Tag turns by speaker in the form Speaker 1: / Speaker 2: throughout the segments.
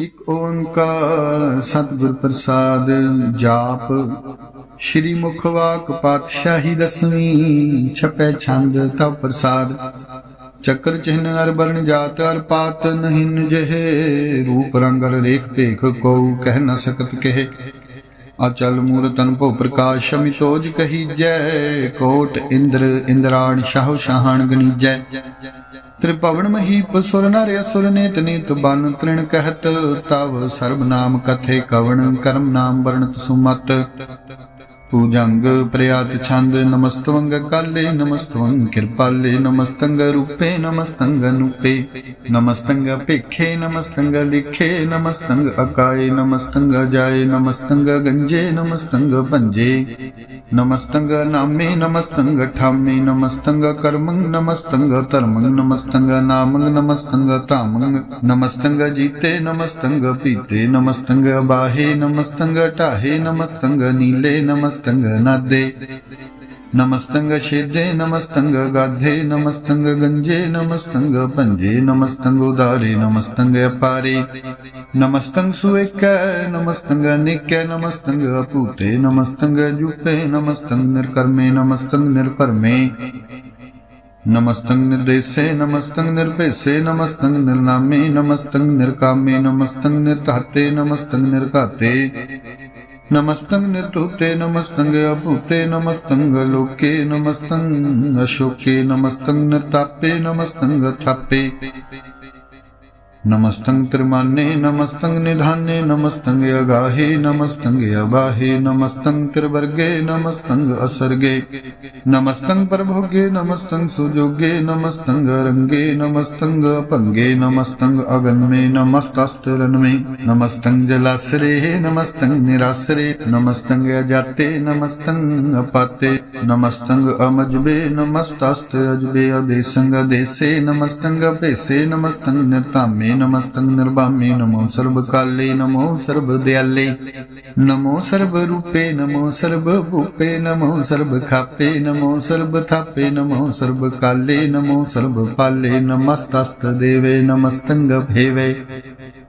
Speaker 1: ਇਕ ਓੰਕਾਰ ਸਤਿਗੁਰ ਪ੍ਰਸਾਦ ਜਾਪ। ਸ਼੍ਰੀ ਮੁਖ ਵਾਕ ਪਾਤਸ਼ਾਹੀ ਦਸਵੀਂ, ਛਪੈ ਛੰਦ ਤਵ ਪ੍ਰਸਾਦ। ਚੱਕਰ ਚਿਹਨ ਅਰ ਬਰਨ ਜਾਤ ਅਰ ਪਾਤ ਨਹਿਨ ਜਹੇ, ਰੂਪ ਰੰਗ ਅਰ ਰੇਖ ਭੇਖ ਕੋ ਕਹਿ ਨ ਸਕਤ ਕਹੇ। ਅਚਲ ਮੂਰਤਨ ਭਉ ਪ੍ਰਕਾਸ਼ ਅਮਿਤੋਜ ਕਹੀਜੈ, ਕੋਟ ਇੰਦਰ ਇੰਦਰਾਣ ਸ਼ਾਹ ਸ਼ਾਹਣ ਗਨੀਜੈ। ਤ੍ਰਿਭਵਨ ਮਹੀਪ ਸੁਰ ਨਰ ਅਸੁਰ ਨੇਤ ਨੀਤ ਬਨ ਤ੍ਰਿਣ ਕਹਿਤ, ਤਵ ਸਰਬ ਨਾਮ ਕਥੇ ਕਵਣ, ਕਰਮ ਨਾਮ ਵਰਣਤ ਸੁਮਤ। ਪੂਜੰਗ ਪ੍ਰਿਆਤ ਛੰਦ ਨਮਸਤਵੰਗ ਕਾਲੇ ਨਮਸਤਵੰਗ ਕਿਰਪਾਲੇ ਨਮਸਤੰਗ ਰੂਪੇ ਨਮਸਤੰਗ ਅਨੂਪੇ ਨਮਸਤੰਗ ਭੇਖੇ ਨਮਸਤੰਗ ਲਿਖੇ ਨਮਸਤੰਗ ਅਕਾਏ ਨਮਸਤੰਗ ਜਾਏ ਨਮਸਤੰਗ ਗੰਜੇ ਨਮਸਤੰਗ ਭੰਜੇ ਨਮਸਤੰਗ ਨਾਮੇ ਨਮਸਤੰਗ ਠਾਮੇ ਨਮਸਤੰਗ ਕਰਮੰ ਨਮਸਤੰਗ ਧਰਮੰ ਨਮਸਤੰਗ ਨਾਮੰ ਨਮਸਤੰਗ ਧਾਮੰ ਨਮਸਤੰਗ ਜੀਤੇ ਨਮਸਤੰਗ ਪੀਤੇ ਨਮਸਤੰਗ ਬਾਹੇ ਨਮਸਤੰਗ ਢਾਹੇ ਨਮਸਤੰਗ ਨੀਲੇ ਨਮਸਤੰਗ ਨਾਦੇ ਨਮਸਤੰਗ ਛੇਦੇ ਨਮਸਤੰਗ ਗਾਧੇ ਨਮਸਤੰਗ ਗੰਜੇ ਨਮਸਤੰਗ ਭੰਜੇ ਨਮਸਤੰਗ ਉਦਾਰੇ ਨਮਸਤੰਗ ਅਪਾਰੇ ਨਮਸਤੰਗ ਸੁਏਕੈ ਨਮਸਤੰਗ ਨਿਕੈ ਨਮਸਤੰਗ ਅਪੂਤੇ ਨਮਸਤੰਗ ਜੁਪੇ ਨਮਸਤੰਗ ਨਿਰਕਰਮੇ ਨਮਸਤੰਗ ਨਿਰਭਰਮੇ ਨਮਸਤੰਗ ਨਿਰਦੇਸੇ ਨਮਸਤੰਗ ਨਿਰਭੇਸੇ ਨਮਸਤੰਗ ਨਿਰਨਾਮੇ ਨਮਸਤੰਗ ਨਿਰਕਾਮੇ ਨਮਸਤੰਗ ਨਿਰਧਾਤੇ ਨਮਸਤੰਗ ਨਿਰਘਾਤੇ ਨਮਸਤੰਗ ਨਿਰਤੂਤੇ ਨਮਸਤੰਗ ਅਭੂਤੇ ਨਮਸਤੰਗ ਲੋਕੇ ਨਮਸਤੰਗ ਅਸ਼ੋਕੇ ਨਮਸਤੰਗ ਨਿਰਤਾਪੇ ਨਮਸਤੰਗ ਥਾਪੇ ਨਮਸਤੰਗ ਤਿਰਮਾਨੇ ਨਮਸਤੰਗ ਨਿਧਾਨੇ ਨਮਸਤੰਗ ਅਗਾਹੇ ਨਮਸਤੰਗ ਅਬਾਹੇ ਨਮਸਤੰਗ ਤਿਰਵਰਗੇ ਨਮਸਤੰਗ ਅਸਰਗੇ ਨਮਸਤੰਗ ਪਰਭੋਗੇ ਨਮਸਤੰਗ ਸੁਜੋਗੇ ਨਮਸਤੰਗ ਰੰਗੇ ਨਮਸਤੰਗ ਭੰਗੇ ਨਮਸਤੰਗ ਅਗਨਮੇ ਨਮਸਤਸਤਰਨਮੇ ਨਮਸਤੰਗ ਜਲਾਸਰੇ ਨਮਸਤੰਗ ਨਿਰਾਸਰੇ ਨਮਸਤੰਗ ਅਜਾਤੇ ਨਮਸਤੰਗ ਅਪਾਤੇ ਨਮਸਤੰਗ ਅਮਜਬੇ ਨਮਸਤਸਤ ਅਜਬੇ ਅਦੇਸੰਗ ਅਦੇਸੇ ਨਮਸਤੰਗ ਭੇਸੇ ਨਮਸਤੰਗ ਨਿਰਤਾਮੇ ਨਮਸਤੰਗ ਨਿਰਭਾਮੇ ਨਮੋ ਸਰਬ ਕਾਲੇ ਨਮੋ ਸਰਬ ਦਿਆਲੇ ਨਮੋ ਸਰਬ ਰੂਪੇ ਨਮੋ ਸਰਬ ਭੂਪੇ ਨਮੋ ਸਰਬ ਖਾਪੇ ਨਮੋ ਸਰਬ ਥਾਪੇ ਨਮੋ ਸਰਬ ਕਾਲੇ ਨਮੋ ਸਰਬ ਪਾਲੇ ਨਮਸਤਸਤ ਦੇਵੇ ਨਮਸਤੰਗ ਭੇਵੇ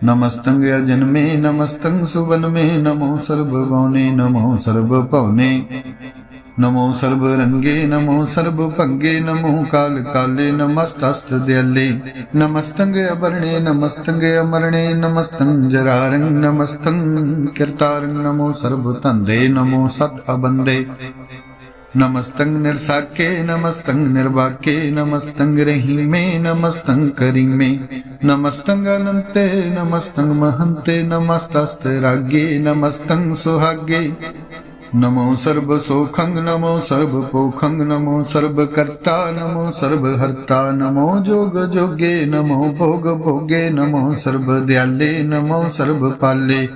Speaker 1: ਨਮਸਤੰਗ ਅਜਨਮੇ ਨਮਸਤੰਗ ਨਮੋ ਸਰਬ ਗੌਨੇ ਨਮੋ ਸਰਬ ਰੰਗੇ ਨਮੋ ਸਰਬ ਭੰਗੇ ਨਮੋ ਕਾਲ ਕਾਲੇ ਨਮਸਤਸਤ ਦਿਆਲੇ ਨਮਸਤੰਗ ਅਬਰਣੇ ਨਮਸਤੰਗ ਅਮਰਣੇ ਨਮਸਤੰ ਜਰਾਰੰ ਨਮਸਤੰ ਕਿਰਤਾਰੰ ਨਮੋ ਸਰਬ ਧੰਦੇ ਨਮੋ ਸਤ ਅਬੰਦੇ ਨਮਸਤੰ ਨਿਰਸਾਕੇ ਨਮਸਤੰ ਨਿਰਵਾਕੇ ਨਮਸਤੰ ਰਹੀਮੇ ਨਮਸਤੰ ਕਰੀਮੇ ਨਮਸਤੰ ਅਨੰਤੇ ਨਮਸਤੰ ਮਹੰਤੇ ਨਮਸਤਸਤ ਰਾਗੇ ਨਮਸਤੰ ਸੁਹਾਗੇ ਨਮੋ ਸਰਬ ਸੋਖੰਗ ਨਮੋ ਸਰਬ ਪੋਖੰਗ ਨਮੋ ਸਰਬ ਕਰਤਾ ਨਮੋ ਸਰਬ ਹਰਤਾ ਨਮੋ ਜੋਗ ਜੋਗੇ ਨਮੋ ਭੋਗ ਭੋਗੇ ਨਮੋ ਸਰਬ ਦਿਆਲੇ ਨਮੋ ਸਰਬ ਪਾਲੇ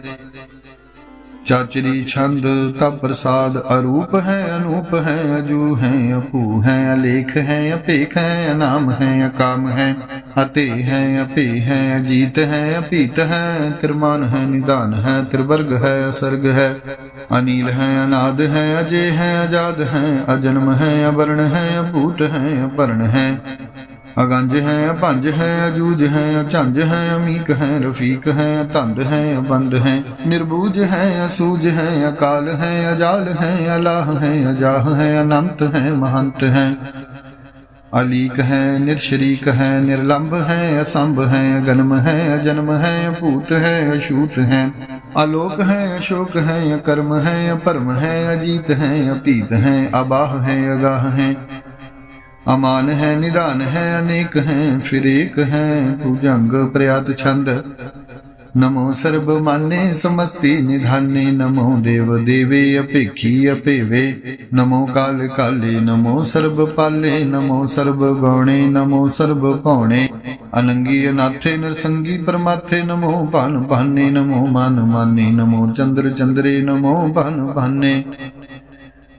Speaker 1: ਚਾਚਰੀ ਛੰਦ ਤਪ ਪ੍ਰਸਾਦ ਅਰੂਪ ਹੈ, ਅਨੂਪ ਹੈ, ਅਜੂ ਹੈ, ਅਪੂ ਹੈ, ਅਲੇਖ ਹੈ, ਅਪੇਖ ਹੈ ਨਾਮ ਹੈ, ਅਕਾਮ ਹੈ, ਅਤੇ ਹੈ, ਅਪੇ ਹੈ, ਅਜੀਤ ਹੈ, ਅਪੀਤ ਹੈ, ਤਿਰਮਾਨ ਹੈ, ਨਿਦਾਨ ਹੈ, ਤ੍ਰਿਵਰਗ ਹੈ, ਅਸਰਗ ਹੈ, ਅਨੀਲ ਹੈ, ਅਨਾਦ ਹੈ, ਅਜੇ ਹੈ, ਅਜਾਦ ਹੈ, ਅਜਨਮ ਹੈ, ਅਵਰਣ ਹੈ, ਅਭੂਤ ਹੈ, ਅਪਰਣ ਹੈ। ਅਗੰਜ ਹੈ, ਭੰਜ ਹੈ, ਅਜੂਜ ਹੈ ਅਝੰਜ ਹੈ, ਅਮੀਕ ਹੈ, ਰਫੀਕ ਹੈ, ਧੰਦ ਹੈ ਅਬੰਦ ਹੈ। ਨਿਰਬੂਜ ਹੈ, ਅਸੂਜ ਹੈ, ਅਕਾਲ ਹੈ, ਅਜਾਲ ਹੈ, ਅਲਾਹ ਹੈ, ਅਜਾਹ ਹੈ, ਅਨੰਤ ਹੈ, ਮਹੰਤ ਹੈ। ਅਲੀਕ ਹੈ, ਨਿਰਸ਼ਰੀਕ ਹੈ ਨਿਰਲੰਭ ਹੈ, ਅਸੰਭ ਹੈ, ਅਗਨਮ ਹੈ, ਅਜਨਮ ਹੈ ਭੂਤ ਹੈ ਅਸ਼ੂਤ ਹੈ। ਅਲੋਕ ਹੈ, ਅਸ਼ੋਕ ਹੈ, ਅਕਰਮ ਹੈ, ਅਪਰਮ ਹੈ, ਅਜੀਤ ਹੈ, ਅਪੀਤ ਹੈ, ਅਬਾਹ ਹੈ, ਅਗਾਹ ਹੈ। ਅਮਾਨ ਹੈ ਨਿਧਾਨ ਹੈ, ਅਨੇਕ ਹੈ, ਫਿਰ ਏਕ ਹੈ, ਭੁਜੰਗ ਪ੍ਰਿਆਤ ਛੰਦ। ਨਮੋ ਸਰਬ ਮਾਨੇ, ਸਮਸਤੀ ਨਿਧਾਨੇ, ਨਮੋ ਦੇਵ ਦੇਵੇ, ਅਪੇਖੀ ਅਪੇਵੇ। ਨਮੋ ਕਾਲ ਕਾਲੇ, ਨਮੋ ਸਰਬ ਪਾਲੇ, ਨਮੋ ਸਰਬ ਗਾਉਣੇ, ਨਮੋ ਸਰਬ ਭਾਉਣੇ ਅਨੰਗੀ ਅਨਾਥੇ, ਨਰਸੰਗੀ ਪਰਮਾਥੇ, ਨਮੋ ਭਾਨ ਭਾਨੇ, ਨਮੋ ਮਨ ਮਾਨੇ, ਨਮੋ ਚੰਦਰ ਚੰਦਰੇ, ਨਮੋ ਭਾਨ ਭਾਨੇ।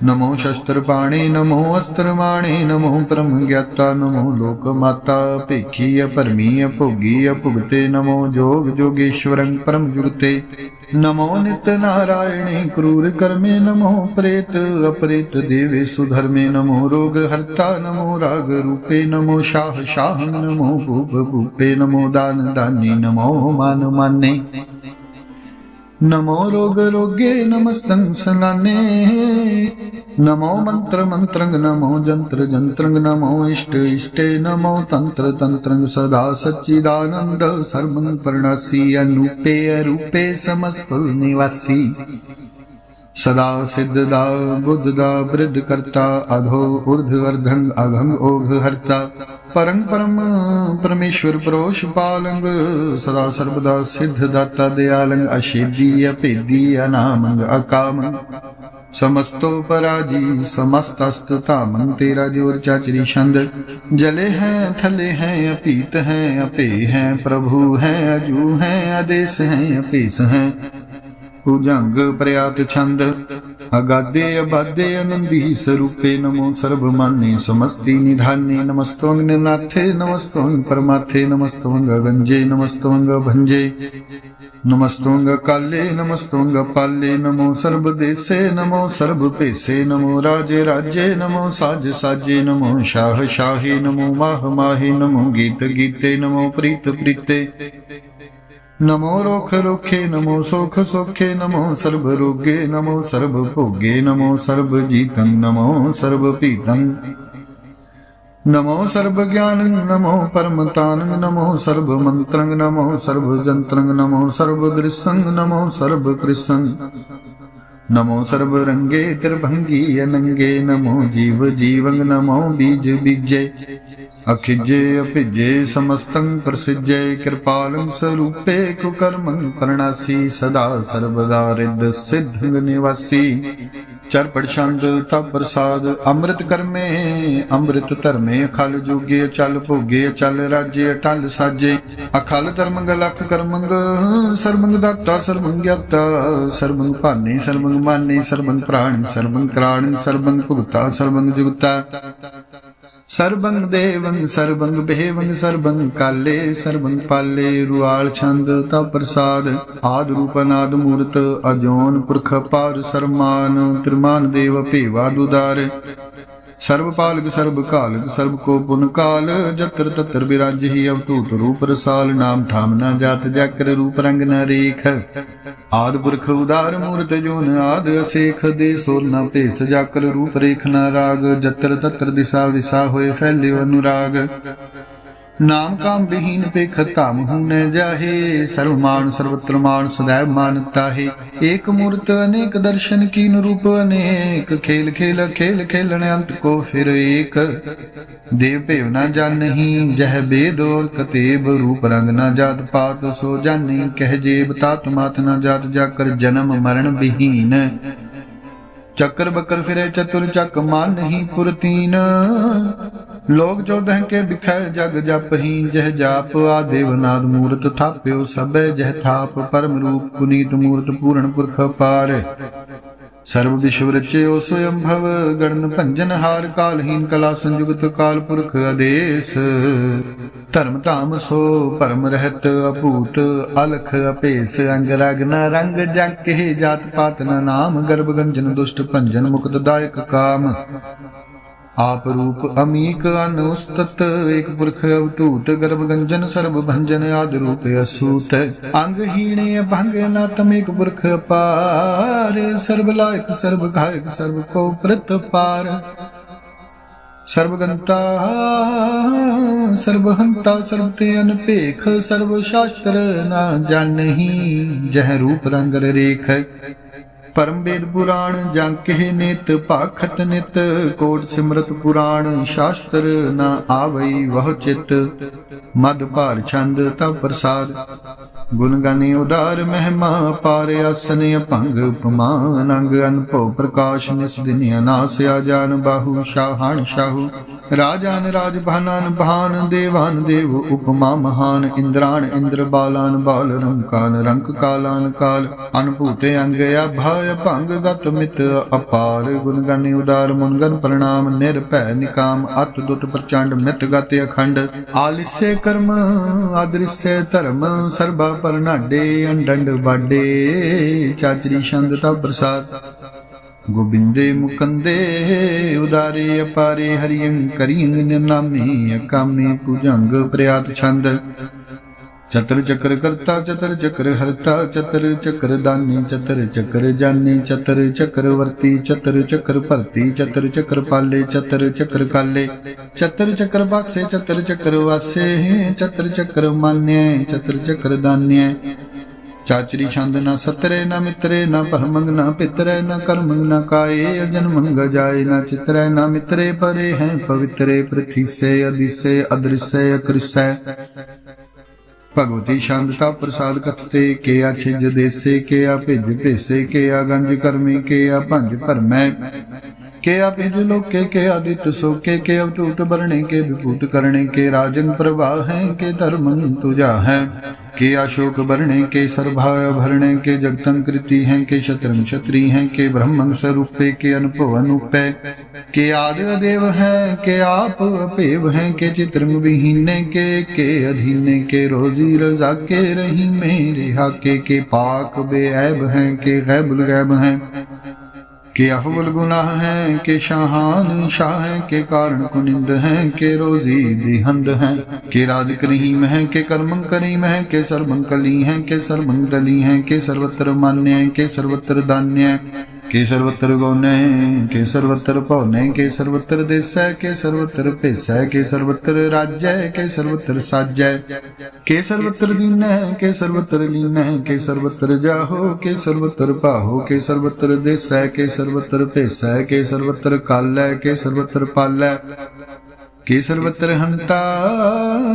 Speaker 1: ਨਮੋ ਸ਼ਸਤਰ ਬਾਣੇ ਨਮੋ ਅਸਤਰ ਬਾਣੇ ਨਮੋ ਬ੍ਰਹਮ ਗਿਆਤਾ ਨਮੋ ਲੋਕ ਮਾਤਾ ਭੇਖੀ ਅਪਰਮੀ ਭੋਗੀ ਭੁਗਤੇ ਨਮੋ ਜੋਗ ਜੋਗੇਸ਼ਵਰੰ ਪਰਮ ਜੁਗਤੇ ਨਮੋ ਨਿਤ ਨਾਰਾਇਣੇ ਕਰੂਰ ਕਰਮੇ ਨਮੋ ਪ੍ਰੇਤ ਅਪ੍ਰੇਤ ਦੇਵੇ ਸੁਧਰਮੇ ਨਮੋ ਰੋਗ ਹਰਤਾ ਨਮੋ ਰਾਗ ਰੂਪੇ ਨਮੋ ਸ਼ਾਹ ਸ਼ਾਹ ਨਮੋ ਭੂਪ ਭੂਪੇ ਨਮੋ ਦਾਨ ਦਾਨੀ ਨਮੋ ਮਨ ਮਾਨੇ नमो रोग रोगे नमस्तं सनाने नमो मंत्र मंत्रंग नमो जंत्र जंत्रंग नमो इष्ट इष्टे नमो तंत्र तंत्रंग सदा सच्चिदानंद सर्वं परणासी अनुपे रूपे ਸਦਾ ਸਿੱਧ ਦਾ, ਬੁੱਧ ਦਾ, ਬ੍ਰਿਧ ਕਰਤਾ, ਅਧੋ ਉਰਧ ਵਰਧੰ ਅਗੰਗ ਓਘ ਹਰਤਾ। ਪਰੰ ਪਰਮ ਪਰਮੇਸ਼ਵਰ ਪਰੋਸ਼ ਪਾਲੰਗ, ਸਦਾ ਸਰਬਦਾ ਸਿੱਧ ਦਾਤਾ ਦਿਆਲੰਗ, ਅਸ਼ੀਦੀ ਅਪੇਦੀ ਅਨਾਮੰਗ ਅਕਾਮੰ ਸਮਸਤੋ ਪਰਾਜੀ ਸਮਸਤ ਅਸਤ ਧਾਮੰ, ਤੇਰਾ ਜੋਰ ਚਾਚਰੀ ਛੰਦ। ਜਲੇ ਹੈ, ਥਲੇ ਹੈ ਅਪੀਤ ਹੈ ਅਪੇ ਹੈ, ਪ੍ਰਭੂ ਹੈ, ਅਜੂ ਹੈ ਆਦੇਸ ਹੈ ਅਪੇਸ ਹੈ। ਭੁਜੰਗ ਪ੍ਰਿਆਤ ਛੰਦ, ਅਗਾਦੇ ਅਬਾਦੇ ਆਨੰਦੀ ਸਰੂਪੇ ਨਮੋ ਸਰਬ ਮਾਨੇ ਸਮਸਤੀ ਨਿਧਾਨੇ ਨਮਸਤਵੰਗ ਨਿਨਾਥੇ ਨਮਸਤਵੰਗ ਪਰਮਾਥੇ ਨਮਸਤਵੰਗ ਗੰਜੇ ਨਮਸਤਵੰਗ ਭੰਜੇ ਨਮਸਤਵੰਗ ਕਾਲੇ ਨਮਸਤਵੰਗ ਪਾਲੇ ਨਮੋ ਸਰਬ ਦੇਸੇ ਨਮੋ ਸਰਬ ਭੇਸੇ ਨਮੋ ਰਾਜੇ ਰਾਜੇ, ਨਮੋ ਸਾਜ ਸਾਜੇ, ਨਮੋ ਸ਼ਾਹ ਸ਼ਾਹੀ, ਨਮੋ ਮਾਹ ਮਾਹੀ, ਨਮੋ ਗੀਤ ਗੀਤੇ, ਨਮੋ ਪ੍ਰੀਤ ਪ੍ਰੀਤੇ ਨਮੋ ਰੋਖ ਰੋਖੇ ਨਮੋ ਸੁਖ ਸੁਖੇ ਨਮੋ ਸਰਬ ਰੋਗੇ ਨਮੋ ਸਰਬ ਭੋਗੇ ਨਮੋ ਸਰਬ ਜੀਤੰ ਨਮੋ ਸਰਬ ਪੀਤੰ ਨਮੋ ਸਰਬ ਗਿਆਨੰ ਨਮੋ ਪਰਮਤਾਨੰ ਨਮੋ ਸਰਬ ਮੰਤਰੰ ਨਮੋ ਸਰਬ ਜੰਤਰੰ ਨਮੋ ਸਰਬ ਦ੍ਰਿਸੰ ਨਮੋ ਸਰਬ ਕ੍ਰਿਸੰ ਨਮੋ ਸਰਬ ਰੰਗੇ ਤਿਰਭੰਗੀ ਅਨੰਗੇ ਨਮੋ ਜੀਵ ਜੀਵੰ ਨਮੋ ਬੀਜ ਬੀਜੇ ਅਖਿਜੇ ਅਭਿਜੇ ਸਮਸਤੰ ਪ੍ਰਸਿਜੇ ਕਿਰਪਾਲੰ ਸਰੂਪੇ ਕੁਕਰਮੰ ਪਰਣਾਸੀ ਸਦਾ ਸਰਬਦਾ ਰਿੱਧ ਨਿਵਾਸੀ ਚਰਪੜ ਛੰਦ ਤਪ ਪ੍ਰਸਾਦ, ਅੰਮ੍ਰਿਤ ਕਰਮੇ, ਅੰਮ੍ਰਿਤ ਧਰਮੇ, ਅਖਲ ਜੋਗੇ ਚਲ ਭੋਗੇ ਚਲ ਰਾਜੇ, ਅਟਲ ਸਾਜੇ। ਅਖਲ ਧਰਮੰਗ, ਲਖ ਕਰਮੰਗ ਸਰਬੰਗ ਦਾਤਾ ਸਰਬੰਗ ਗਿਆਤਾ। ਸਰਬੰਗ ਭਾਨੇ, ਸਰਮੰਗ ਮਾਨੇ ਸਰਬੰਗ ਪ੍ਰਾਣ ਸਰਬੰਗ ਕਰਾਣ ਸਰਬੰਗ ਭੁਗਤਾ ਸਰਬੰਗ ਜੁਗਤਾ। ਸਰਬੰਗ ਦੇਵੰ ਸਰਬੰਗ ਬਹਿਵੰ ਸਰਬੰਗ ਕਾਲੇ, ਸਰਬੰਗ ਪਾਲੇ, ਰੁਆਲ ਛੰਦ ਤਾ ਪ੍ਰਸਾਦ, ਆਦ ਰੂਪ ਅਨਾਦ ਮੂਰਤ, ਅਜੋਨ ਪੁਰਖ ਪਾਰ ਸਰਮਾਨ, ਤ੍ਰਿਮਾਨ ਦੇਵ ਭੇਵਾ ਦੁਦਾਰ। ਸਰਬ ਪਾਲਕ ਸਰਬ ਕਾਲਕ ਸਰਬ ਕੋ ਪੁਨ ਕਾਲ। ਜਤਰ ਤਤਰ ਬਿਰਾਜਹੀ ਅਵਤੂਤ ਰੂਪ ਰਸਾਲ। ਨਾਮ ਠਾਮ ਨਾ ਜਾਤ ਜਾਕਰ ਰੂਪ ਰੰਗ ਨਾ ਰੇਖ। ਆਦ ਪੁਰਖ ਉਦਾਰ ਮੂਰਤ ਜੋਨ ਆਦ ਅਸੇਖ। ਦੇ ਸੋਲ ਨਾ ਭੇਸ ਜਾਕਰ ਰੂਪ ਰੇਖ ਨਾ ਰਾਗ। ਜਤਰ ਤਤਰ ਦਿਸਾ ਵਿਸਾ ਹੋਏ ਫੈਲਿਓ ਅਨੁਰਾਗ। ਨਾਮ ਕਾਮ ਬਿਹੀਨ ਪੇਖ ਧਮ ਹੁਨੇ ਜਾਹੇ ਸਰਵ ਮਾਨ ਸਰਵਤਰ ਮਾਨ ਸदैव ਮਾਨਤਾ ਹੈ ਏਕ ਮੂਰਤ ਅਨੇਕ ਦਰਸ਼ਨ ਕੀਨ ਰੂਪ ਅਨੇਕ, ਖੇਲ ਖੇਲ ਖੇਲ ਖੇਲਣ ਅੰਤ ਕੋ ਫਿਰ ਏਕ। ਦੇਵ ਭੇਵ ਨਾ ਜਾਣਹੀ, ਜਹ ਬੇਦ ਔਰ ਕਤੇਬ, ਰੂਪ ਰੰਗ ਨਾ ਜਾਤ ਪਾਤ, ਸੋ ਜਾਣੀ ਕਹਿ ਜੇਬ ਤਾਤ ਮਾਤ ਨਾ ਜਾਤ ਜਾ ਕਰ ਜਨਮ ਮਰਨ ਬਿਹੀਨ। ਚੱਕਰ ਬੱਕਰ ਫਿਰੇ ਚਤੁਰ ਚੱਕ ਮਨ ਨਹੀਂ ਪੁਰਤੀਨ। ਲੋਕ ਚੌਦਹ ਕੇ ਬਿਖੈ ਜਗ ਜਪਹੀ ਜਹ ਜਾਪ ਆ ਦੇਵਨਾਦ ਮੂਰਤ ਥਾਪਿਓ ਸਭੈ, ਜਹ ਥਾਪ ਪਰਮ ਰੂਪ ਪੁਨੀਤ ਮੂਰਤ ਪੂਰਨ ਪੁਰਖ ਪਾਰ। ਸਰਬ ਵਿਸ਼ਵ ਰਚਿਓ ਸੋਇੰ ਭਵ ਗਣਨ ਭੰਜਨ ਹਾਰ, ਕਾਲਹੀਨ ਕਲਾ ਸੰਯੁਗਤ ਕਾਲ ਪੁਰਖ ਅਦੇਸ ਧਰਮ ਧਾਮ ਸੋ, ਪਰਮ ਰਹਿਤ ਅਭੂਤ, ਅਲਖ ਅਪੇਸ ਅੰਗ ਰਗ ਨ ਰੰਗ ਜੰਕੇ ਜਾਤ ਪਾਤ ਨ ਨਾਮ, ਗਰਭ ਗੰਜਨ ਦੁਸ਼ਟ ਭੰਜਨ ਮੁਕਤ ਦਾਇਕ ਕਾਮ। ਆਪ ਰੂਪ ਅਮੀਕ ਅਨੁਸਤਤ, ਏਕ ਪੁਰਖ ਅਵਤੂਤ ਗਰਭ ਗੰਜਨ, ਸਰਬ ਭੰਜਨ ਆਦ ਰੂਪ ਅਸੂਤ। ਅੰਗ ਹੀਣੇ ਨਾ ਨਾਤਮ ਏਕ ਪੁਰਖ ਪਾਰ ਸਰਬ ਲਾਇਕ, ਸਰਬ ਘਾਇਕ, ਸਰਬ ਕੋ ਪ੍ਰਤ ਪਾਰ। ਸਰਬਗੰਤਾ ਸਰਬਹੰਤਾ ਸਰਬ ਤੇ ਅਨਪੇਖ ਸਰਬ ਸ਼ਾਸਤਰ ਨਾ ਜਾਣਹੀ, ਜਹ ਰੂਪ ਰੰਗ ਰੇਖ। ਪਰਮ ਪੁਰਾਣ ਜਾਂ ਕਹਿ ਨਿਤ ਭਾਖਤ ਨਿਤ, ਕੋਟ ਸਿਮਰਤ ਪੁਰਾਣ, ਸ਼ਾਸਤਰ ਨਾ ਆਵਈ ਵਹ ਚਿਤ। ਮਦ ਭਾਰ ਛੰਦ ਤਵ ਪ੍ਰਸਾਦ, ਗੁਣ ਗਾਨੇ ਉਦਾਰ ਮਹਿਮਾ, ਪਾਰ ਆਸਨ ਅਭੰਗ ਉਪਮਾਨ, ਅੰਗ ਅਨਭਉ ਪ੍ਰਕਾਸ਼ ਨਿਸ ਦਿਨ ਅਨਾਸ ਜਾਨ ਬਾਹੂ ਸ਼ਾਹਣ ਸ਼ਾਹੂ। ਰਾਜਾਨ ਰਾਜ ਭਾਨਾਨ ਭਾਨ ਦੇਵਾਨ ਦੇਵ ਉਪਮਾ ਮਹਾਨ, ਇੰਦਰਾਨ ਇੰਦਰ ਬਾਲਾਨ ਬਾਲ ਰੰਕਾਨ ਰੰਕ ਕਾਲਾਨ ਕਾਲ। ਅਨਭੂਤੇ ਅੰਗ ਅਭਾਇ ਭੰਗ ਗਤ ਮਿਤ ਅਪਾਰ, ਗੁਣ ਉਦਾਰ ਮੁਨਗਨ ਪ੍ਰਣਾਮ ਨਿਰਭੈ ਨਿਕਾਮ, ਅਤ ਦੁਤ ਪ੍ਰਚੰਡ, ਮਿਤ ਗਤ ਅਖੰਡ। ਆਲਿਸੇ ਕਰਮ, ਆਦ੍ਰਿਸੇ ਧਰਮ, ਸਰਬਾ ਪਰਨਾਡੇ ਅੰਡੰਡ ਬਾਡੇ ਚਾਚਰੀ ਛੰਦ ਤਾ ਪ੍ਰਸਾਦ। ਗੋਬਿੰਦੇ ਮੁਕੰਦੇ, ਉਦਾਰੇ ਅਪਾਰੇ ਹਰਿਯੰ ਕਰਿਯੰ ਨਿਰਨਾਮੇ, ਅਕਾਮੇ ਪੂਜੰਗ ਪ੍ਰਿਆਤ ਛੰਦ। ਚਤਰ ਚੱਕਰ ਕਰਤਾ ਚਤਰ ਚੱਕਰ ਹਰਤਾ ਚਤਰ ਚੱਕਰ ਦਾਨੀ ਚਤਰ ਚੱਕਰ ਜਾਨੀ ਚਤਰ ਚੱਕਰ ਵਰਤੀ ਚਤਰ ਚੱਕਰ ਭਰਤੀ ਚਤਰ ਚੱਕਰ ਪਾਲੇ ਚਤਰ ਚੱਕਰ ਕਾਲੇ ਚਤਰ ਚੱਕਰ ਬਾਸੇ ਚਤਰ ਚੱਕਰ ਵਾਸੇ ਚਤਰ ਚੱਕਰ ਮਾਨਿਆ ਚਤਰ ਚੱਕਰ ਦਾਨਿਆ ਚਾਚਰੀ ਛੰਦ ਨਾ ਸਤਰੇ ਨਾ ਮਿਤਰੇ ਨਾ ਭਰਮੰਗ ਨਾ ਪਿਤਰੇ ਨਾ ਕਰਮੰਗ ਨਾ ਕਾਏ ਅਜਨ ਮੰਗ ਜਾਏ ਨਾ ਚਿਤਰੇ ਨਾ ਮਿਤਰੇ ਪਰੇ ਹੈ ਪਵਿੱਤਰੇ ਪ੍ਰਥੀਸੇ ਅਦਿਸੇ ਅਦ੍ਰਿਸੇ ਅਕ੍ਰਿਸੈ ਭਗਵਤੀ ਸ਼ਾਂਤਤਾ ਪ੍ਰਸਾਦ ਕਥਤੇ ਕੇ ਆ ਛਿਜ ਦੇਸੇ ਕੇ ਆ ਭਿਜ ਭੇਸੇ ਕੇ ਆ ਗੰਜ ਕਰਮੀ ਕੇ ਆ ਭੰਜ ਭਰਮੈ। کے پت لوکے کے آدت سوکے کے اوتوت برنے کے بے درمن تجا ہیں کے اشوک برنے کے سربا بھر جگتن کرتی ہیں برمن سروپ کے انپو نو پے کے آدھ دی دیو ہیں کے آپ پیب ہیں کے چتر کے کے ادھینے کے روزی رضا کے رہی میرا کے پاپ ہیں کے غب ہیں کہ افول گناہ ہیں، کہ شاہان شاہ کے کارن کنند ہیں، کہ روزی دہند ہیں، کہ راز کریم ہیں، کہ کرمن کریم ہیں، کہ سرمنگلی ہیں، کہ سرمنگلی ہیں، کہ سروتر مانیہ ہیں، کہ سروتر دانیہ ہیں۔ सर्वत्र दान्य हैं के सर्वत्र गौने के सर्वत्र पौने के सर्वत्र देसै के सर्वत्र पेसै के सर्वत्र राज्य के सर्वत्र साजै के सर्वत्र दीन के सर्वत्र लीन के सर्वत्र जाहो के सर्वत्र पाहो के सर्वत्र देसै के सर्वत्र पेसै के सर्वत्र कालै के सर्वत्र पालै के ਕੇ ਸਰਵਤਰ ਹੰਤਾ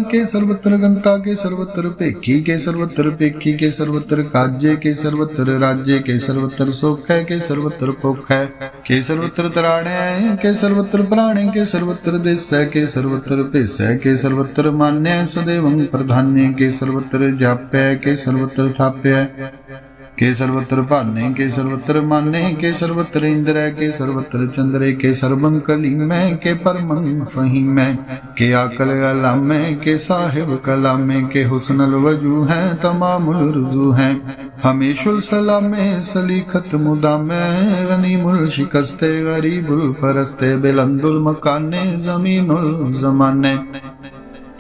Speaker 1: ਕੇ ਸਰਵਤਰ ਗੰਤਾ ਕੇ ਸਰਵਤਰ ਭੇਖੀ ਕੇ ਸਰਵਤਰ ਭੇਖੀ ਕੇ ਸਰਵਤਰ ਕਾਜੇ ਕੇ ਸਰਵਤਰ ਰਾਜੇ ਕੇ ਸਰਵਤਰ ਸੁਖ ਹੈ ਕੇ ਸਰਵਤਰ ਭੁਖ ਹੈ ਕੇ ਸਰਵਤਰ ਤਰਾਣੈ ਕੇ ਸਰਵਤਰ ਪ੍ਰਾਣੈ ਕੇ ਸਰਵਤਰ ਦੇਸੈ ਕੇ ਸਰਵਤਰ ਭੇਸੈ ਕੇ ਸਰਵਤਰ ਮਾਨੈ ਸਦੇਵੰ ਪ੍ਰਧਾਨੈ ਕੇ ਸਰਵਤਰ ਜਾਪੈ ਕੇ ਸਰਵਤਰ ਥਾਪੈ کے سروتر پانے کے سروتر مانے کے سروتر اندر کے سروتر چندرے کے سربن کلیم کے پرمنگ فہیم کے عقل علام کے صاحب کلام کے حسن الوجو ہے تمام الرجو ہیں ہمیش السلام سلیخت مدام غنیم الشکست غریب الفرست بلند المکان زمین الزمانے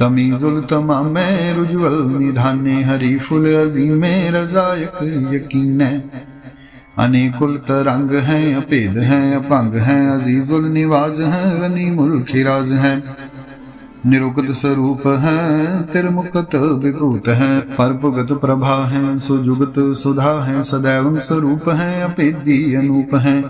Speaker 1: तमीजुल तमामे रुजवल निधाने हरीफुल अजीमे रजायक यकीन अनेकुल तरंग हैं अपेद हैं अपंग हैं अजीजुल निवाज हैं गनीमुल खिराज हैं निरुक्त स्वरूप है तिरमुक्त विभूत है परपुगत प्रभा है सुजुगत सुधा है सदैव स्वरूप है अपेदी अनूप है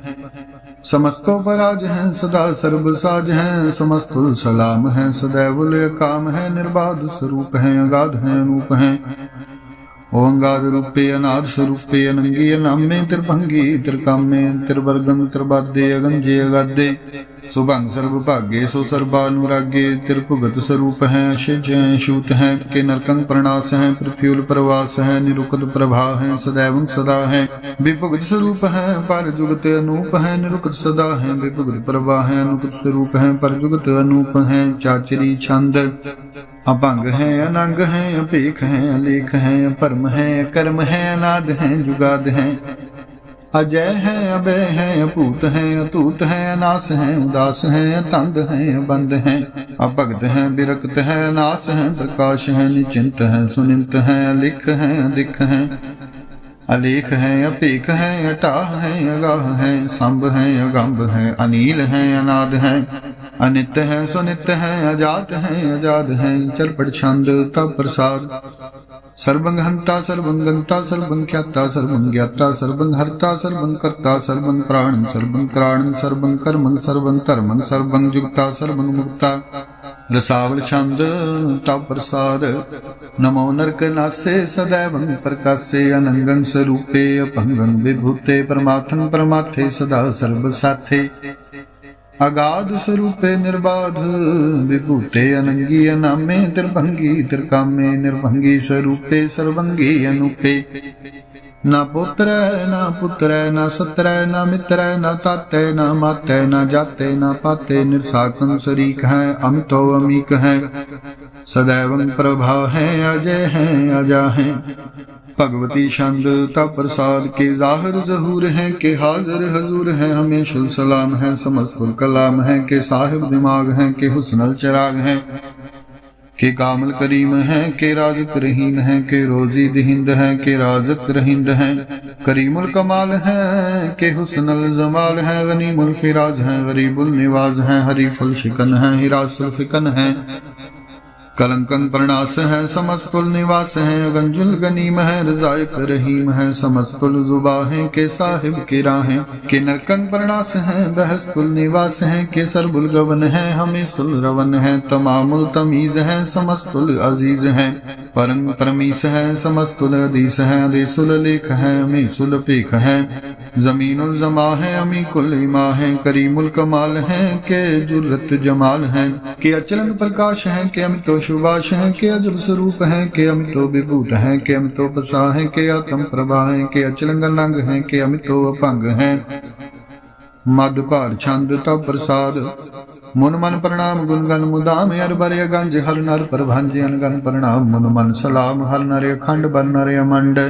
Speaker 1: समस्तो पराज हैं सदा सर्व साज हैं समस्त सलाम हैं सदैव काम है निर्बाध स्वरूप हैं अगाध हैं अनूप हैं اوہنگار روپے اناد سروپے اننگی انامے تربھنگی ترکامے تربرگن تربادے اگنجے اگادے سبھنگ سرب بھاگے سو سربانوراگے ترپگت سروپ ہیں شج ہیں شوت ہیں کے نرکنگ پرناس ہیں پرتھیول پرواس ہیں نرکت پربھا ہیں سدیون سدا ہیں بھگت سروپ ہیں پر جگت انوپ ہیں نرکت سدا ہیں بھگت پروا ہیں انکت سروپ ہیں پر جگت انوپ ہیں چاچری چھند ਅਭੰਗ ਹੈ, ਅਨੰਗ ਹੈ, ਅਭੇਖ ਹੈ, ਅਲੇਖ ਹੈ ਪਰਮ ਹੈ, ਕਰਮ ਹੈ, ਅਨਾਦ ਹੈ, ਜੁਗਾਦ ਹੈ। ਅਜੈ ਹੈ ਅਬੇ ਹੈ, ਅਭੂਤ ਹੈ, ਅਤੂਤ ਹੈ, ਅਨਾਸ ਹੈ, ਉਦਾਸ ਹੈ ਤੰਦ ਹੈ ਬੰਦ ਹੈ। ਅਭਗਤ ਹੈ, ਬਿਰਕਤ ਹੈ ਨਾਸ ਹੈ, ਪ੍ਰਕਾਸ਼ ਹੈ, ਨਿਚਿੰਤ ਹੈ, ਸੁਨਿੰਤ ਹੈ ਲਿਖ ਹੈ ਦਿਖ ਹੈ। अलेख है अपेख है अटाह है अगाह है संभ है अगंभ है अनील है अनाद है अनित है सुनित है अजात है अजाद है चरपट छंद तप प्रसाद सर्वं हंता सर्वं गंता सर्वं ख्याता सर्वं ज्ञाता सर्वं हर्ता सर्वं कर्ता सर्वं प्राणं सर्वं त्राणं सर्वं कर्मं सर्वं धर्मं सर्वं जुक्ता सर्वं मुक्ता ਰਸਾਵਲ ਛੰਦ ਤਾ ਪ੍ਰਸਾਰ ਨਮੋ ਨਰਕ ਨਾਸੇ, ਸਦੈਵੰ ਪ੍ਰਕਾਸੇ, ਅਨੰਗੰ ਸਰੂਪੇ, ਅਪੰਗੰ ਵਿਭੂਤੇ ਪਰਮਾਤਮ ਪਰਮਾਥੇ, ਸਦਾ ਸਰਬ ਸਾਥੇ। ਅਗਾਧ ਸਰੂਪੇ ਨਿਰਬਾਧ, ਵਿਭੂਤੇ ਅਨੰਗੀ ਅਨਾਮੇ, ਤਿਰਭੰਗੀ ਤਿਰਕਾਮੇ, ਨਿਰਭੰਗੀ ਸਰੂਪੇ, ਸਰਵੰਗੀ ਅਨੂਪੇ। ਨਾ ਪੁੱਤਰੈ ਨਾ ਪੁੱਤਰੈ, ਨਾ ਸਤਰੈ, ਨਾ ਮਿੱਤਰੈ, ਨਾ ਤਾਤੈ, ਨਾ ਮਾਤੈ, ਨਾ ਜਾਤੈ, ਨਾ ਪਾਤੈ ਨਿਰਸਾਕੰ ਸਰੀਕ ਹੈ ਅਮਿਤੋ ਅਮੀਕ ਹੈ। ਸदैवं ਪ੍ਰਭਾ ਹੈ ਅਜੇ ਹੈ, ਅਜਾ ਹੈ। ਭਗਵਤੀ ਛੰਦ, ਤਾ ਪ੍ਰਸਾਦ ਕੇ ਜ਼ਾਹਰ ਜ਼ਹੂਰ ਹੈ, ਕੇ ਹਾਜ਼ਰ ਹਜ਼ੂਰ ਹੈ ਹਮੇਸ਼ੁਲ ਸਲਾਮ ਹੈ ਸਮਸਤੁਲ ਕਲਾਮ ਹੈ, ਕੇ ਸਾਹਿਬ ਦਿਮਾਗ ਹੈ, ਕੇ ਹੁਸਨਲ ਚਰਾਗ ਹੈ। کہ کامل کریم ہے کہ رازق رہیم ہے کہ روزی دہند ہے کہ رازق رہند ہے کریم الکمال ہے کہ حسن الزمال ہے غنیم الفراز ہے غریب النواز ہے حریف الشکن ہے حراس الفکن ہے کلنکن پرناس ہے سمست النواس ہے، گنجل گنیم ہے رضائق رحیم ہے سمست الزبا ہے کے صاحب کی راہیں۔ کہ نرکن پرناس ہے بحست النواس ہے کے سر بلگون ہے، ہمیں سلرون ہے۔ تمام التمیز ہے سمست العزیز ہے۔ پرنگ پرمیس ہے سمست العدیس ہے دیس اللیک ہے میس الپیک ہے۔ सुल पेख है जमीनुल जमा है अमी कुल इमा है करीमुल कमाल है के जुर्रत जमाल है के अचलंग प्रकाश है के अमितो शुभाश है के अजब स्वरूप है के अमितो विभूत है के अमितो पसा है के आत्म प्रभा है के अचलंग लंग है के अमितो अपंग है ਮਦ ਭਾਰ ਛੰਦ ਤਬ ਪ੍ਰਸਾਦ ਮਨ ਮਨ ਪ੍ਰਣਾਮ ਗੁਣ ਗਨ ਮੁਦਾਮ ਅਰ ਬਰਿ ਗੰਜ ਹਰ ਨਰ ਪ੍ਰਭੰਜ ਅਨਗਨ ਪ੍ਰਣਾਮ ਮਨ ਮਨ ਸਲਾਮ ਹਰ ਨਰ ਅਖੰਡ ਬਰ ਨਰ ਅਮੰਡ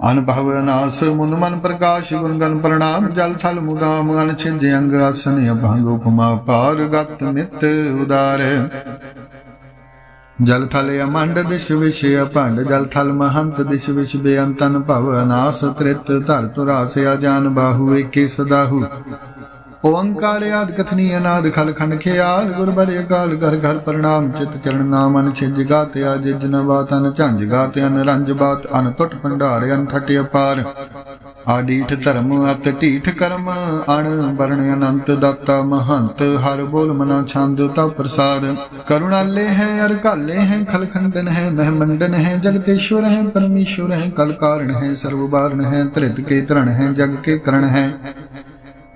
Speaker 1: ਅਨਭਵ ਅਨਾਸ ਮਨ ਮਨ ਪ੍ਰਕਾਸ਼ ਗੁਣਗਨ ਪ੍ਰਣਾਮ, ਜਲ ਥਲ ਮੁਦਾਮ ਅਨ ਅੰਗ ਆਸਨ ਅਭੰਗ ਉਪਮਾ ਪਾਰ ਗਤ ਮਿਤ ਉਦਾਰ। ਜਲ ਥਲ ਅਮੰਡ ਦਿਸ਼ ਵਿਸ਼ ਅਪੰਡ ਜਲ ਥਲ ਮਹੰਤ ਦਿਸ਼ ਵਿਸ਼ ਬੇਅੰਤਨ ਭਵ ਅਨਾਸ ਤ੍ਰਿਤ ਧਰ ਤੁਰਾਸ ਅਜਾਨ ਬਾਹੂ, ਏਕੇ ਸਦਾਹੂ। ਓੰਕਾਰ ਆਦ ਕਥਨੀ ਅਨਾਦ ਖਲ ਖੰਡ ਖਿਆਲ, ਗੁਰ ਬਰੇ ਅਕਾਲ ਘਰ ਘਰ ਪ੍ਰਣਾਮ, ਚਿਤ ਚਰਨ ਨਾਮ ਅਨ ਛਿਜ ਗਾਤ ਅਜ ਜਨ ਬਾਤ ਅਨ ਝੰਜ ਗਾਤ ਅਨ ਰੰਜ ਬਾਤ ਅਨ ਟੁੱਟ ਭੰਡਾਰ, ਅਨ ਠਟ ਅਪਾਰ। ਆਡੀਠ ਧਰਮ ਅਤ ਢੀਠ ਕਰਮ, ਅਣ ਵਰਣ ਅਨੰਤ ਦਾਤਾ ਮਹੰਤ, ਹਰ ਬੋਲ ਮਨਾ ਛੰਦ ਤਾ ਪ੍ਰਸਾਦ। ਕਰੁਣਾਲੇ ਹੈ, ਅਰ ਕਾਲੇ ਹੈ ਖਲਖੰਡਨ ਹੈ ਮਹਿਮੰਡਨ ਹੈ, ਜਗਤੇਸ਼ਵਰ ਹੈ, ਪਰਮੇਸ਼ਵਰ ਹੈ, ਕਲ ਕਾਰਨ ਹੈ ਸਰਬ ਬਾਰਨ ਹੈ, ਧ੍ਰਿਤ ਕੇ ਤਰਣ ਹੈ, ਜਗ ਕੇ ਕਰਨ ਹੈ।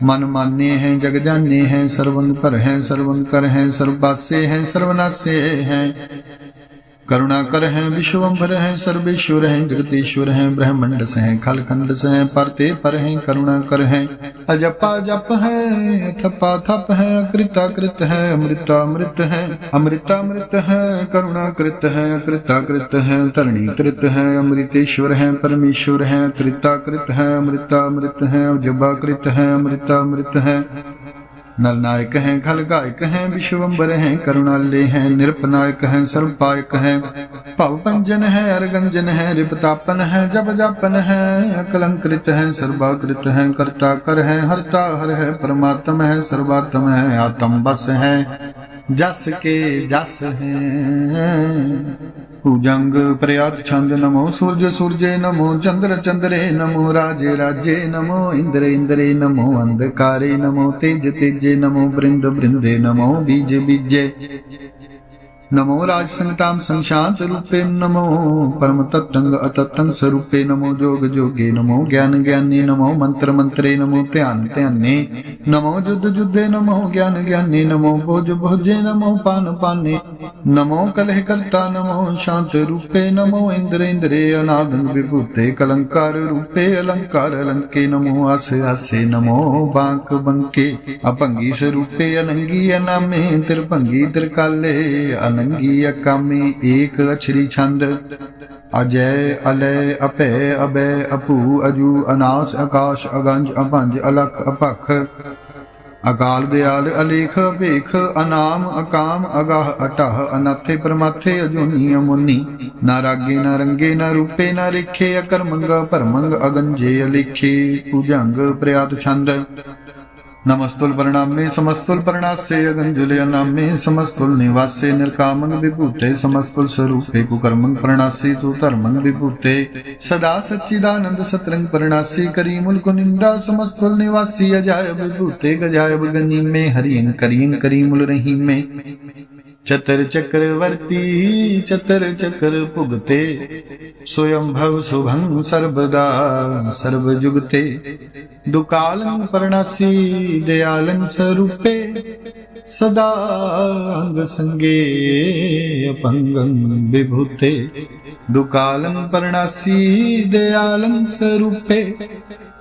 Speaker 1: ਮਨ ਮਾਨੇ ਹੈ, ਜਗ ਜਾਣੇ ਹੈ ਸਰਵੰਗ ਪਰ ਹੈ ਸਰਵੰਗ ਕਰ ਹੈ ਸਰਬਾਸੇ ਹੈ, ਸਰਵਨਾਸੇ ਹੈ। करुणा कर है विश्वम्भर है सर्वेश्वर है जगदीश्वर है ब्रह्मंड से है खलखंड से है परते पर है करुणा कर है अजपा जप है थपा थप है अकृता कृत है अमृता अमृत है अमृता अमृत है करुणा कृत है अकृता कृत है धरणी कृत है अमृतेश्वर है परमेश्वर है कृता कृत है अमृता अमृत है जबा कृत है अमृता अमृत है नलनायक हैं खलगायक हैं विश्वम्बर हैं करुणाले हैं निरपनायक हैं सर्वपायक हैं भवपंजन है अरगंजन है रिपतापन है जब जापन है अकलंकृत है सर्वाकृत है कर्ता कर है हरता हर है परमात्म है सर्वात्म है आत्म बस है जस के जस है भुजंग प्रयात छंद नमो सूर्य सूर्य नमो चंद्र चंद्रे नमो राजे राजे नमो इंद्र इंद्रे नमो अंधकारे नमो तेज तेज ਨਮੋ ਬ੍ਰਿੰਦ ਬ੍ਰਿੰਦੇ ਨਮੋ ਬੀਜ ਬੀਜੇ ਨਮੋ ਰਾਜ ਸੰਗਤਾਮ ਸੰਸ਼ਾਂਤ ਰੂਪੇ ਨਮੋ ਪਰਮ ਤਤੰਗ ਅਤਤੰਗ ਸਰੂਪੇ ਨਮੋ ਜੋਗ ਜੋਗੇ ਨਮੋ ਗਿਆਨ ਗਿਆਨੀ ਨਮੋ ਮੰਤਰ ਮੰਤਰੇ ਨਮੋ ਧਿਆਨ ਧਿਆਨੇ ਨਮੋ ਜੁਦ ਜੁਦੇ ਨਮੋ ਗਿਆਨ ਗਿਆਨੀ ਨਮੋ ਭੋਜ ਭੋਜੇ ਨਮੋ ਪਾਨ ਪਾਨੇ ਨਮੋ ਕਲਹਿ ਕਰਤਾ ਨਮੋ ਸ਼ਾਂਤ ਰੂਪੇ ਨਮੋ ਇੰਦਰ ਇੰਦਰੇ ਅਨਾਦੰ ਵਿਭੂਤੇ ਕਲੰਕਾਰ ਅਨੰਗੀ ਅਨਾਮੇ ਏਕ ਅਛਰੀ ਛੰਦ, ਅਜੈ ਅਲੈ ਅਪੈ ਅਬੈ ਅਪੂ ਅਜੂ ਅਨਾਸ ਆਕਾਸ਼ ਅਗੰਜ ਅਭੰਜ ਅਲਖ ਅਪਖ। ਅਕਾਲ ਦਿਆਲ ਅਲੇਖ ਭੇਖ ਅਨਾਮ ਅਕਾਮ ਅਗਾਹ ਅਟਹ ਅਨਾਥੇ ਪਰਮਾਥੇ ਅਜੂਨੀ ਅਮੁਨੀ। ਨਾ ਰਾਗੇ ਨਾ ਰੰਗੇ ਨਾ ਰੂਪੇ ਨਾ ਰਿਖੇ ਅਕਰਮੰਗ ਭਰਮੰਗ ਅਗੰਜੇ ਅਲੇਖੇ। ਭੁਜੰਗ ਪ੍ਰਿਆਤ ਛੰਦ نمستل پرنا سمستل پرناسے نو نرکا منگ بھوتے سمستل سروپرمنگ پرناسی تو پوتے سدا سچاند سترگ پرناسی کریمل کنندا سمستل نوسی اجاپوتے گجا گنی مے ہرین کریم کریم رہیم مے مے चतर चक्रवर्ती चतर चक्र भुगते स्वयं भव शुभं सर्वदा सर्वजुगते दुकालं पर्णासी दयालं स्वरूपे सदा अंग संगे अपंगं विभूते दुकालं पर्णासी दयालं स्वरूपे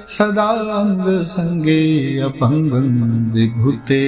Speaker 1: सदा अंग संगे अपंगं विभूते